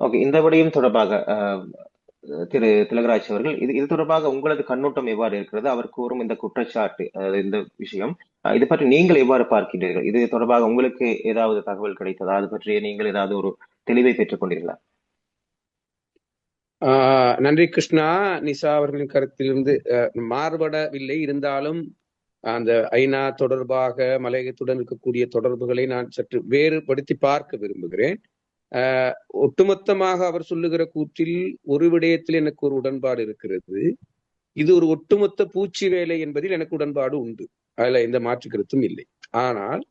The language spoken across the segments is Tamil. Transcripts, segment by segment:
ஓகே இந்த விடயம் தொடர்பாக திரு திலகராஜ் அவர்கள் இது இது தொடர்பாக உங்களது கண்ணோட்டம் எவ்வாறு இருக்கிறது? அவர் கூறும் இந்த குற்றச்சாட்டு இந்த விஷயம் இது பற்றி நீங்கள் எவ்வாறு பார்க்கின்றீர்கள்? இது தொடர்பாக உங்களுக்கு ஏதாவது தகவல் கிடைத்ததா? அது பற்றிய நீங்கள் ஏதாவது ஒரு தெளிவை பெற்றுக் கொண்டீர்களா? ஆஹ் நன்றி கிருஷ்ணா. நிசா அவர்களின் கருத்திலிருந்து அஹ், மாறுபடவில்லை. இருந்தாலும் அந்த ஐநா தொடர்பாக மலையகத்துடன் இருக்கக்கூடிய தொடர்புகளை நான் சற்று வேறுபடுத்தி பார்க்க விரும்புகிறேன். ஒட்டுமொத்தமாக அவர் சொல்லுகிற கூற்றில் ஒரு விடயத்தில் எனக்கு ஒரு உடன்பாடு இருக்கிறது. இது ஒரு ஒட்டுமொத்த பூச்சி வேலை என்பதில் எனக்கு உடன்பாடு உண்டு. அதுல எந்த மாற்று கருத்தும் இல்லை. ஆனால்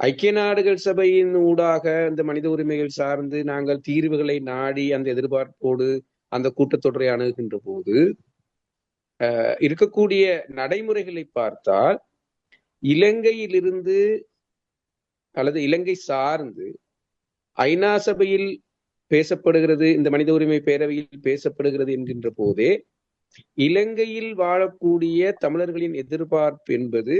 ஐக்கிய நாடுகள் சபையின் ஊடாக இந்த மனித உரிமைகள் சார்ந்து நாங்கள் தீர்வுகளை நாடி அந்த எதிர்பார்ப்போடு அந்த கூட்டத்தொடரை அணுகுகின்ற போது இருக்கக்கூடிய நடைமுறைகளை பார்த்தால் இலங்கையிலிருந்து அல்லது இலங்கை சார்ந்து ஐநா சபையில் பேசப்படுகிறது இந்த மனித உரிமை பேரவையில் பேசப்படுகிறது என்கின்ற போதே இலங்கையில் வாழக்கூடிய தமிழர்களின் எதிர்பார்ப்பு என்பது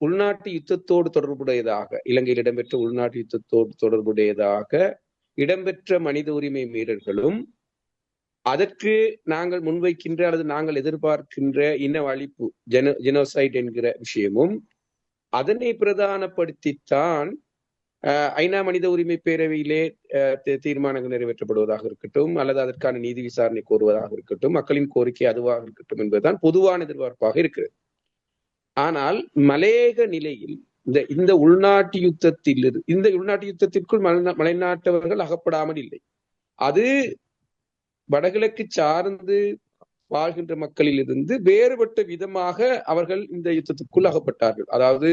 உள்நாட்டு யுத்தத்தோடு தொடர்புடையதாக இலங்கையில் இடம்பெற்ற உள்நாட்டு யுத்தத்தோடு தொடர்புடையதாக இடம்பெற்ற மனித உரிமை மீறல்களும் அதற்கு நாங்கள் முன்வைக்கின்ற அல்லது நாங்கள் எதிர்பார்க்கின்ற இன அழிப்பு ஜெனோ ஜெனோசைட் என்கிற விஷயமும் அதனை பிரதானப்படுத்தித்தான் ஐநா மனித உரிமை பேரவையிலே தீர்மானங்கள் நிறைவேற்றப்படுவதாக இருக்கட்டும் அல்லது அதற்கான நீதி விசாரணை கோருவதாக இருக்கட்டும் மக்களின் கோரிக்கை அதுவாக இருக்கட்டும் என்பதுதான் பொதுவான எதிர்பார்ப்பாக இருக்கிறது. ஆனால் மலையக நிலையில் இந்த இந்த உள்நாட்டு யுத்தத்தில் இந்த உள்நாட்டு யுத்தத்திற்குள் மலைநாட்டவர்கள் அகப்படாமல் இல்லை. அது வடகிழக்கு சார்ந்து வாழ்கின்ற மக்களில் இருந்து வேறுபட்ட விதமாக அவர்கள் இந்த யுத்தத்துக்குள் அகப்பட்டார்கள். அதாவது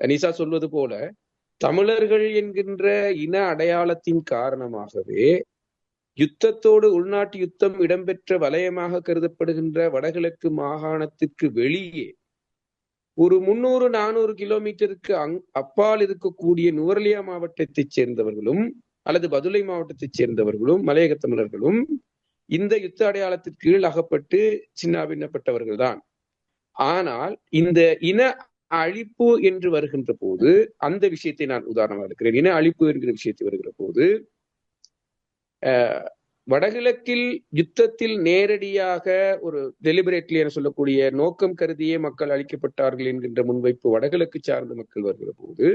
நிசா சொல்வது போல தமிழர்கள் என்கின்ற இன அடையாளத்தின் காரணமாகவே யுத்தத்தோடு உள்நாட்டு யுத்தம் இடம்பெற்ற வலயமாக கருதப்படுகின்ற வடகிழக்கு மாகாணத்திற்கு வெளியே ஒரு முன்னூறு நானூறு கிலோமீட்டருக்கு அங் அப்பால் இருக்கக்கூடிய நுவர்லியா மாவட்டத்தைச் சேர்ந்தவர்களும் அல்லது பதுளை மாவட்டத்தைச் சேர்ந்தவர்களும் மலையக தமிழர்களும் இந்த யுத்த அடையாளத்திற்கு கீழ் அகப்பட்டு சின்னாபின்னப்பட்டவர்கள் தான் ஆனால் இந்த இன அழிப்பு என்று வருகின்ற போது அந்த விஷயத்தை நான் உதாரணமாக இருக்கிறேன் இன அழிப்பு என்கிற விஷயத்தை வருகிற போது வடகிழக்கில் யுத்தத்தில் நேரடியாக ஒரு டெலிபரேட்லி என சொல்லக்கூடிய நோக்கம் கருதியே மக்கள் அழிக்கப்பட்டார்கள் என்கின்ற முன்வைப்பு வடகிழக்கு சார்ந்த மக்கள் வருகிற போது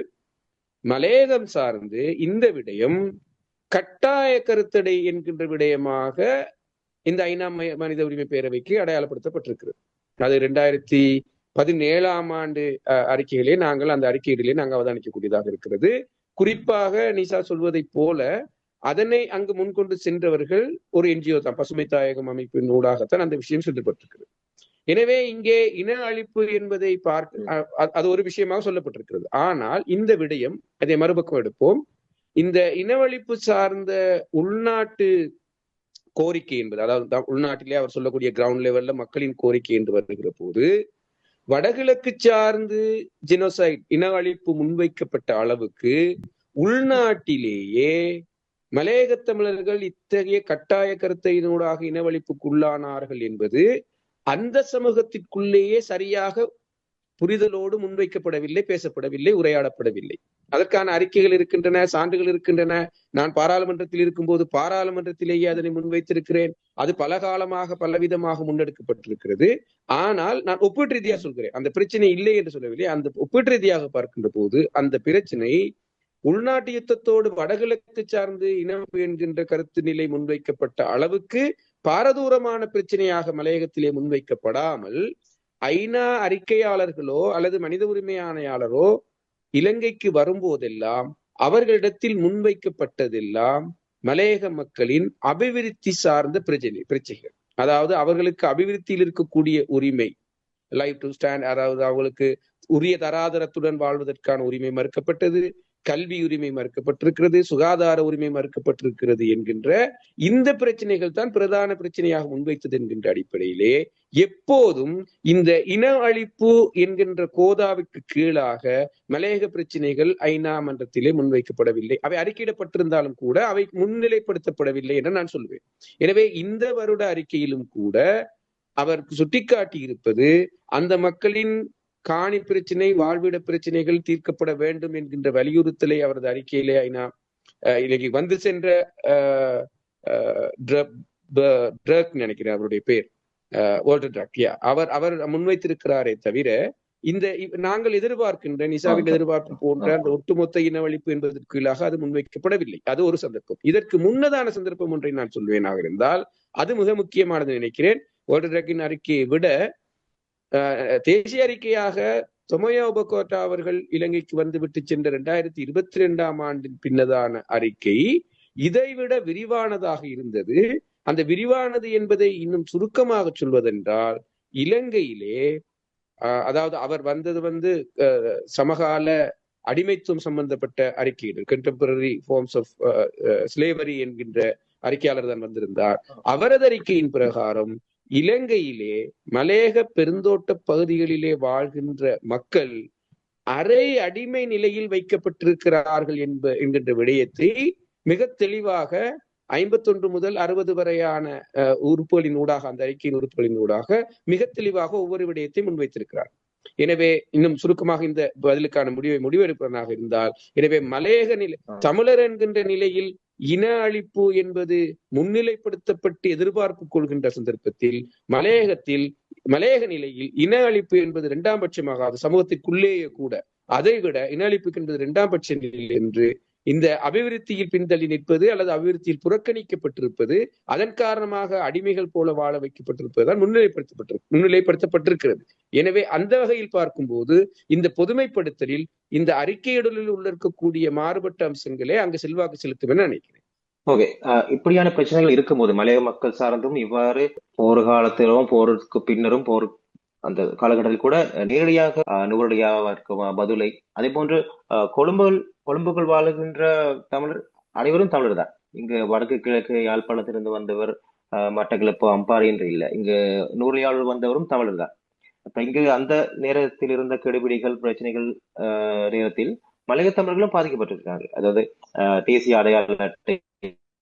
மலையகம் சார்ந்து இந்த விடயம் கட்டாய கருத்தடை என்கின்ற விடயமாக இந்த ஐநா மனித உரிமை பேரவைக்கு அடையாளப்படுத்தப்பட்டிருக்கிறது. அது ரெண்டாயிரத்தி பதினேழாம் ஆண்டு அறிக்கைகளே நாங்கள் அந்த அறிக்கையிலே நாங்கள் அவதானிக்கக்கூடியதாக இருக்கிறது. குறிப்பாக நிசா சொல்வதைப் போல அதனை அங்கு முன்கொண்டு சென்றவர்கள் ஒரு என்ஜிஓ தான் பசுமை தாயகம் அமைப்பின் ஊடாகத்தான் அந்த விஷயம் சொல்லப்பட்டிருக்கிறது. எனவே இங்கே இன அழிப்பு என்பதை பார்க்க அது ஒரு விஷயமாக சொல்லப்பட்டிருக்கிறது. ஆனால் இந்த விடயம் அதை மறுபக்கம் எடுப்போம். இந்த இனவழிப்பு சார்ந்த உள்நாட்டு கோரிக்கை என்பது அதாவது உள்நாட்டிலே அவர் சொல்லக்கூடிய கிரவுண்ட் லெவல்ல மக்களின் கோரிக்கை என்று வருகிற போது வடகிழக்கு சார்ந்து ஜினோசைட் இன அழிப்பு முன்வைக்கப்பட்ட அளவுக்கு உள்நாட்டிலேயே மலையக தமிழர்கள் இத்தகைய கட்டாய கருத்தையினூடாக இனவழிப்புக்குள்ளானார்கள் என்பது அந்த சமூகத்திற்குள்ளேயே சரியாக புரிதலோடு முன்வைக்கப்படவில்லை பேசப்படவில்லை உரையாடப்படவில்லை. அதற்கான அறிக்கைகள் இருக்கின்றன சான்றுகள் இருக்கின்றன. நான் பாராளுமன்றத்தில் இருக்கும்போது பாராளுமன்றத்திலேயே அதனை முன்வைத்திருக்கிறேன். அது பல காலமாக பலவிதமாக முன்னெடுக்கப்பட்டிருக்கிறது. ஆனால் நான் ஒப்பீட்டு ரீதியாக சொல்கிறேன். அந்த பிரச்சனை இல்லை என்று சொல்லவில்லை. அந்த ஒப்பீட்டு ரீதியாக பார்க்கின்ற போது அந்த பிரச்சனை உள்நாட்டு யுத்தத்தோடு வடகிழக்கு சார்ந்து இனம் என்கின்ற கருத்து நிலை முன்வைக்கப்பட்ட அளவுக்கு பாரதூரமான பிரச்சனையாக மலையகத்திலே முன்வைக்கப்படாமல் ஐநா அறிக்கையாளர்களோ அல்லது மனித உரிமை ஆணையாளரோ இலங்கைக்கு வரும்போதெல்லாம் அவர்களிடத்தில் முன்வைக்கப்பட்டதெல்லாம் மலையக மக்களின் அபிவிருத்தி சார்ந்த பிரச்சனை பிரச்சனைகள் அதாவது அவர்களுக்கு அபிவிருத்தியில் இருக்கக்கூடிய உரிமை. லைஃப் டு ஸ்டாண்ட் அதாவது அவங்களுக்கு உரிய தராதரத்துடன் வாழ்வதற்கான உரிமை மறுக்கப்பட்டது. கல்வி உரிமை மறுக்கப்பட்டிருக்கிறது சுகாதார உரிமை மறுக்கப்பட்டிருக்கிறது என்கின்ற இந்த பிரச்சனைகள் தான் பிரதான பிரச்சனையாக முன்வைத்தது என்கின்ற அடிப்படையிலே எப்போதும் இந்த இன அழிப்பு என்கின்ற கோதாவுக்கு கீழாக மலையக பிரச்சனைகள் ஐநா மன்றத்திலே முன்வைக்கப்படவில்லை. அவை அறிக்கையிடப்பட்டிருந்தாலும் கூட அவை முன்னிலைப்படுத்தப்படவில்லை என நான் சொல்வேன். எனவே இந்த வருட அறிக்கையிலும் கூட அவர் சுட்டிக்காட்டி இருப்பது அந்த மக்களின் காணி பிரச்சனை வாழ்விட பிரச்சனைகள் தீர்க்கப்பட வேண்டும் என்கின்ற வலியுறுத்தலை அவரது அறிக்கையிலே ஐநா இலங்கை வந்து சென்ற ட்ரக் நினைக்கிறேன் அவருடைய பேர் ட்ரக் யா அவர் அவர் முன்வைத்திருக்கிறாரே தவிர இந்த நாங்கள் எதிர்பார்க்கின்ற நிசாவின். எதிர்பார்ப்பு போன்ற அந்த ஒட்டுமொத்த இனவழிப்பு என்பதற்கு கீழாக அது முன்வைக்கப்படவில்லை. அது ஒரு சந்தர்ப்பம். இதற்கு முன்னதான சந்தர்ப்பம் ஒன்றை நான் சொல்வேனாக இருந்தால் அது மிக முக்கியமானது நினைக்கிறேன். வால்டர் ட்ரக்கின் அறிக்கையை விட தேசிய அறிக்கையாக தொமோயா உபகோட்டா அவர்கள் இலங்கைக்கு வந்து விட்டு சென்ற இரண்டாயிரத்தி இருபத்தி ரெண்டாம் ஆண்டின் பின்னதான அறிக்கை இதைவிட விரிவானதாக இருந்தது. அந்த விரிவானது என்பதை இன்னும் சுருக்கமாக சொல்வதென்றால் இலங்கையிலே அதாவது அவர் வந்தது வந்து சமகால அடிமைத்துவம் சம்பந்தப்பட்ட அறிக்கையிடல் கண்டெம்பரரி ஃபார்ம்ஸ் ஆஃப் ஸ்லேவரி என்கின்ற அறிக்கையாளர் தான் வந்திருந்தார். அவரது அறிக்கையின் பிரகாரம் இலங்கையிலே மலேக பெருந்தோட்ட பகுதிகளிலே வாழ்கின்ற மக்கள் அரை அடிமை நிலையில் வைக்கப்பட்டிருக்கிறார்கள் என்ப என்கின்ற விடயத்தை மிக தெளிவாக ஐம்பத்தொன்று முதல் அறுபது வரையான உறுப்புகளின் ஊடாக அந்த அறிக்கையின் உறுப்புகளின் ஊடாக மிக தெளிவாக ஒவ்வொரு விடயத்தை முன்வைத்திருக்கிறார் எனவே இன்னும் சுருக்கமாக இந்த பதிலுக்கான முடிவை முடிவெடுப்பதாக இருந்தால் எனவே மலையக நிலை. தமிழர் என்கின்ற நிலையில் இன அழிப்பு என்பது முன்னிலைப்படுத்தப்பட்டு எதிர்பார்ப்பு கொள்கின்ற சந்தர்ப்பத்தில் மலையகத்தில் மலையக நிலையில் இன அழிப்பு என்பது இரண்டாம் பட்சமாக அது சமூகத்திற்குள்ளேயே கூட. அதை விட இன அழிப்பு என்பது இரண்டாம் பட்ச நிலை என்று இந்த அபிவிருத்தியில் பின்தள்ளி நிற்பது அல்லது அபிவிருத்தியில் புறக்கணிக்கப்பட்டிருப்பது அதன் காரணமாக அடிமைகள் போல வாழ வைக்கப்பட்டிருப்பதுதான் முன்னிலைப்படுத்தப்பட்டிரு முன்னிலைப்படுத்தப்பட்டிருக்கிறது. எனவே அந்த வகையில் பார்க்கும்போது இந்த பொதுமைப்படுத்தலில் இந்த அறிக்கையிடலில் உள்ள இருக்கக்கூடிய மாறுபட்ட அம்சங்களே அங்கு செல்வாக்கு செலுத்தும் என நினைக்கிறேன். ஓகே. இப்படியான பிரச்சனைகள் இருக்கும்போது மலைய மக்கள் சார்ந்தும் இவ்வாறு போர் காலத்திலும் போருக்கு பின்னரும் போர் அந்த காலகட்டத்தில் கூட நேரடியாக அஹ், நுகரடியாக இருக்கும் அஹ், அதே போன்று அஹ், கொழும்புகள் வாழுகின்ற தமிழர் அனைவரும் தமிழர் தான் இங்கு வடக்கு கிழக்கு யாழ்ப்பாணத்திலிருந்து வந்தவர் மட்டக்கிழப்பு மட்டக்களப்பு அம்பாறை என்று இல்லை. இங்கு நூறையாள் வந்தவரும் தமிழர் தான் அப்ப இங்கு அந்த நேரத்தில் இருந்த கெடுபிடிகள் பிரச்சனைகள் நேரத்தில் மலைய தமிழர்களும் பாதிக்கப்பட்டிருக்காங்க அதாவது தேசிய அடையாள அட்டை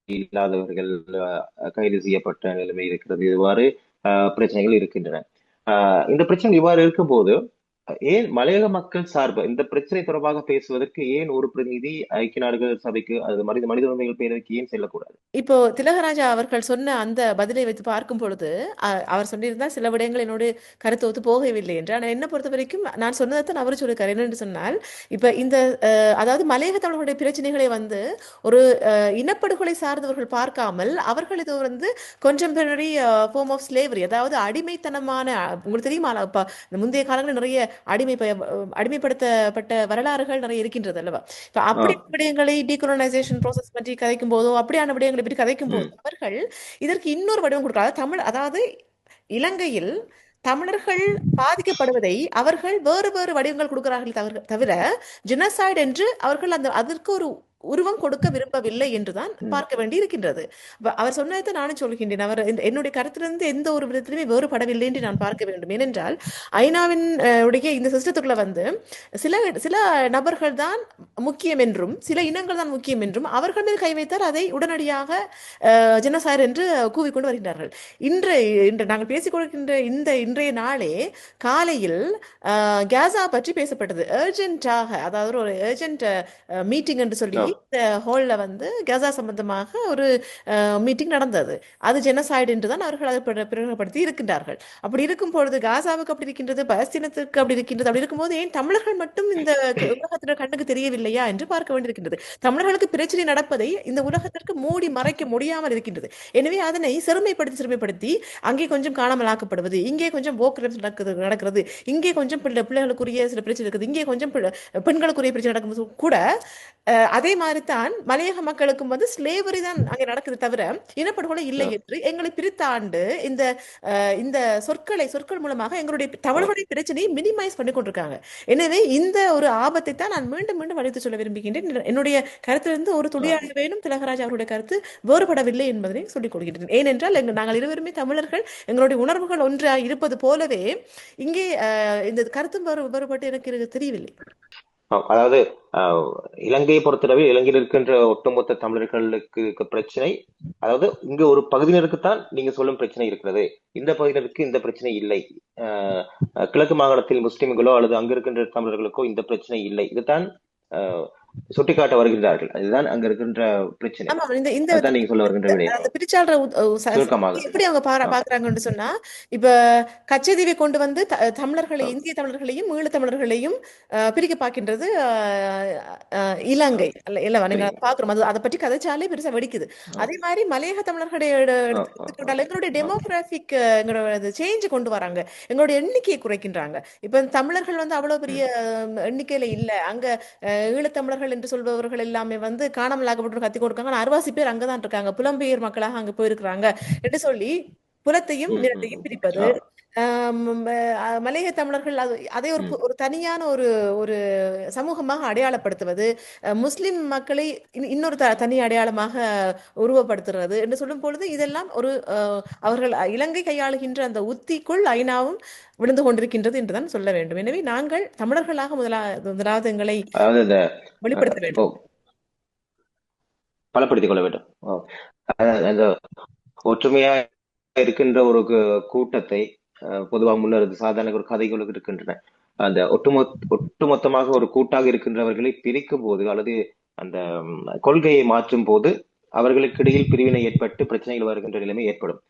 இல்லாதவர்கள் அஹ், கைது செய்யப்பட்ட நிலைமை இருக்கிறது. இவ்வாறு பிரச்சனைகள் இருக்கின்றன. இந்த பிரச்சனை இவ்வாறு இருக்கும்போது ஏன் மலையக மக்கள் சார்பு? இந்த பிரச்சனை தொடர்பாக பேசுவதற்கு ஏன் ஒரு பிரதிநிதி ஐக்கிய நாடுகள் சபைக்கு அது மனித மனித உரிமைகள் பேரவைக்கு ஏன் செல்லக்கூடாது? இப்போ திலகராஜா அவர்கள் சொன்ன அந்த பதிலை வைத்து பார்க்கும் பொழுது அவர் சொல்லியிருந்தால் சில விடயங்கள் என்னோடு கருத்து ஒத்து போகவில்லை என்று. ஆனால் என்ன பொறுத்த வரைக்கும் நான் சொன்னதைத்தான் அவர் சொல்லியிருக்காரு. என்னென்று சொன்னால் இப்போ இந்த அதாவது மலையக தமிழர்களுடைய பிரச்சனைகளை வந்து ஒரு இனப்படுகொலை சார்ந்தவர்கள் பார்க்காமல் அவர்கள் இது வந்து contemporary ஃபார்ம் ஆஃப் ஸ்லேவரி அதாவது அடிமைத்தனமான உங்களுக்கு தெரியுமா இந்த முந்தைய காலங்களில் நிறைய அடிமை அடிமைப்படுத்தப்பட்ட வரலாறுகள் நிறைய இருக்கின்றது அல்லவா? இப்ப அப்படி விடயங்களை டீகோலனைசேஷன் ப்ராசஸ் பற்றி கதைக்கும் போதோ அப்படியான விடயங்களை பற்றி கதைக்கும் போது அவர்கள் இதற்கு இன்னொரு வடிவம் கொடுக்கிறார் தமிழ் அதாவது இலங்கையில் தமிழர்கள் பாதிக்கப்படுவதை அவர்கள் வேறு வேறு வடிவங்கள் கொடுக்கிறார்கள் தவிர தவிர ஜெனசைடு என்று அவர்கள் அந்த அதற்கு ஒரு உருவம் கொடுக்க விரும்பவில்லை என்றுதான். பார்க்க வேண்டி இருக்கின்றது அவர் சொன்னதை நானும் சொல்கின்றேன். அவர் என்னுடைய கருத்திலிருந்து எந்த ஒரு விதத்திலுமே வேறுபடவில்லை என்று நான் பார்க்க வேண்டும். ஏனென்றால் ஐநாவின் உடைய இந்த சிஸ்டத்துக்குள்ள வந்து சில சில நபர்கள் தான் முக்கியம் என்றும் சில இனங்கள் தான் முக்கியம் என்றும் அவர்கள் மீது கை வைத்தால் அதை உடனடியாக ஜெனசாயர் என்று கூவிக்கொண்டு வருகின்றார்கள். இன்று இன்று நாங்கள் பேசிக் கொள்கின்ற இந்த இன்றைய நாளே காலையில் காசா பற்றி பேசப்பட்டது. அர்ஜென்ட்டாக அதாவது ஒரு அர்ஜென்ட் மீட்டிங் என்று சொல்லி. இந்த ஹோல்ல வந்து கசா சம்பந்தமாக ஒரு மீட்டிங் நடந்தது. அது ஜெனசாய்டு என்று தான் அவர்கள் அதை பிரகடனப்படுத்தி இருக்கின்றார்கள். அப்படி இருக்கும் பொழுது காசாவுக்கு அப்படி இருக்கின்றது பலஸ்தீனத்துக்கு அப்படி இருக்கின்றது அப்படி இருக்கும்போது ஏன் தமிழர்கள் மட்டும் இந்த உலகத்தினர் கண்ணுக்கு தெரியவில்லையா என்று பார்க்க வேண்டியிருக்கின்றது. தமிழர்களுக்கு பிரச்சனை நடப்பதை இந்த உலகத்திற்கு மூடி மறைக்க முடியாமல் இருக்கின்றது. எனவே அதனை சிறுமைப்படுத்தி சிறுமைப்படுத்தி அங்கே கொஞ்சம் காணாமலாக்கப்படுவது இங்கே கொஞ்சம் போக்கு நடக்குது நடக்கிறது இங்கே கொஞ்சம் பிள்ளைகளுக்குரிய சில பிரச்சனை இருக்குது இங்கே கொஞ்சம் பெண்களுக்குரிய பிரச்சனை நடக்கும்போது கூட அதே மாதிரி தான் மலையக மக்களுக்கும் வந்து ஸ்லேவரி தான் அங்கே நடக்குது தவிர இனப்படுகொலை இல்லை என்று எங்களை பிரித்தாண்டு இந்த இந்த சொற்களை சொற்கள் மூலமாக எங்களுடைய தமிழர்களுடைய பிரச்சனையை மினிமைஸ் பண்ணி கொண்டிருக்காங்க. எனவே இந்த ஒரு ஆபத்தை தான் நான் மீண்டும் மீண்டும் வலியுறுத்தி சொல்ல விரும்புகின்றேன். என்னுடைய கருத்திலிருந்து ஒரு துளியாக வேணும் திலகராஜ் அவருடைய கருத்து வேறுபடவில்லை என்பதை சொல்லிக் கொள்கின்றேன். ஏனென்றால் எங்கள் நாங்கள் இருவருமே தமிழர்கள். எங்களுடைய உணர்வுகள் ஒன்றாக இருப்பது போலவே இங்கே இந்த கருத்தும் வேறு வேறுபட்டு எனக்கு தெரியவில்லை. அதாவது ஆஹ், இலங்கையை பொறுத்தளவில் இலங்கையில் இருக்கின்ற ஒட்டுமொத்த தமிழர்களுக்கு பிரச்சனை அதாவது இங்க ஒரு பகுதியினருக்குத்தான் நீங்க சொல்லும் பிரச்சனை இருக்கிறது. இந்த பகுதியினருக்கு இந்த பிரச்சனை இல்லை. ஆஹ், கிழக்கு மாகாணத்தில் முஸ்லிம்களோ அல்லது அங்க இருக்கின்ற தமிழர்களுக்கோ இந்த பிரச்சனை இல்லை. இதுதான் ஆஹ், சுட்டிக்காட்ட வருகின்றார்கள். அதுதான் அங்க இருக்கின்ற பிரச்சனை. இந்த நீங்க சொல்ல வருகின்ற எப்படி அவங்க. பாக்குறாங்கன்னு சொன்னா இப்ப கச்சதீவை கொண்டு வந்து தமிழர்களை இந்திய தமிழர்களையும் ஈழத் தமிழர்களையும் பிரிக்க பார்க்கின்றது இலங்கை. இல்ல நீங்க. பாக்குறோம். அது அதை பற்றி கதைச்சாலே பெருசா வெடிக்குது. அதே மாதிரி மலையக தமிழர்களுடைய எங்களுடைய டெமோகிராபிக் எங்களோட சேஞ்ச் கொண்டு வராங்க. எங்களுடைய எண்ணிக்கையை குறைக்கின்றாங்க. இப்ப தமிழர்கள் வந்து அவ்வளவு பெரிய எண்ணிக்கையில இல்ல. அங்க அஹ், ஈழத்தமிழர்கள் என்று சொல்பவர்கள் எல்லாமே வந்து காணாமல் ஆகப்பட்டு கத்தி கொடுக்காங்க. அறுவாசி பேர் அங்கதான் இருக்காங்க. புலம்பெயர் மக்களாக அங்க போயிருக்கிறாங்க என்று சொல்லி புலத்தையும் ம், ம், நிலத்தையும் ம். பிரிப்பது மலையக தமிழர்கள் அது அதை ஒரு ஒரு தனியான ஒரு ஒரு சமூகமாக அடையாளப்படுத்துவது முஸ்லிம் மக்களை இன்- இன்னொரு தனி அடையாளமாக உருவப்படுத்துறது என்று சொல்லும் பொழுது இதெல்லாம் ஒரு அவர்கள் இலங்கை கையாளுகின்ற அந்த உத்திக்குள் ஐநாவும் விழுந்து கொண்டிருக்கின்றது என்றுதான் சொல்ல வேண்டும். எனவே நாங்கள் தமிழர்களாக முதலா முதலாவது எங்களை வெளிப்படுத்த வேண்டும். பலப்படுத்திக் கொள்ள வேண்டும். ஒற்றுமையா இருக்கின்ற ஒரு கூட்டத்தை பொதுவாக முன்னர் சாதாரண ஒரு கதைகள் இருக்கின்றன. அந்த ஒட்டுமொத்த ஒட்டுமொத்தமாக ஒரு கூட்டாக இருக்கின்றவர்களை பிரிக்கும் போது அல்லது அந்த கொள்கையை மாற்றும் போது அவர்களுக்கு இடையில் பிரிவினை ஏற்பட்டு பிரச்சனைகள் வருகின்ற நிலைமை ஏற்படும்.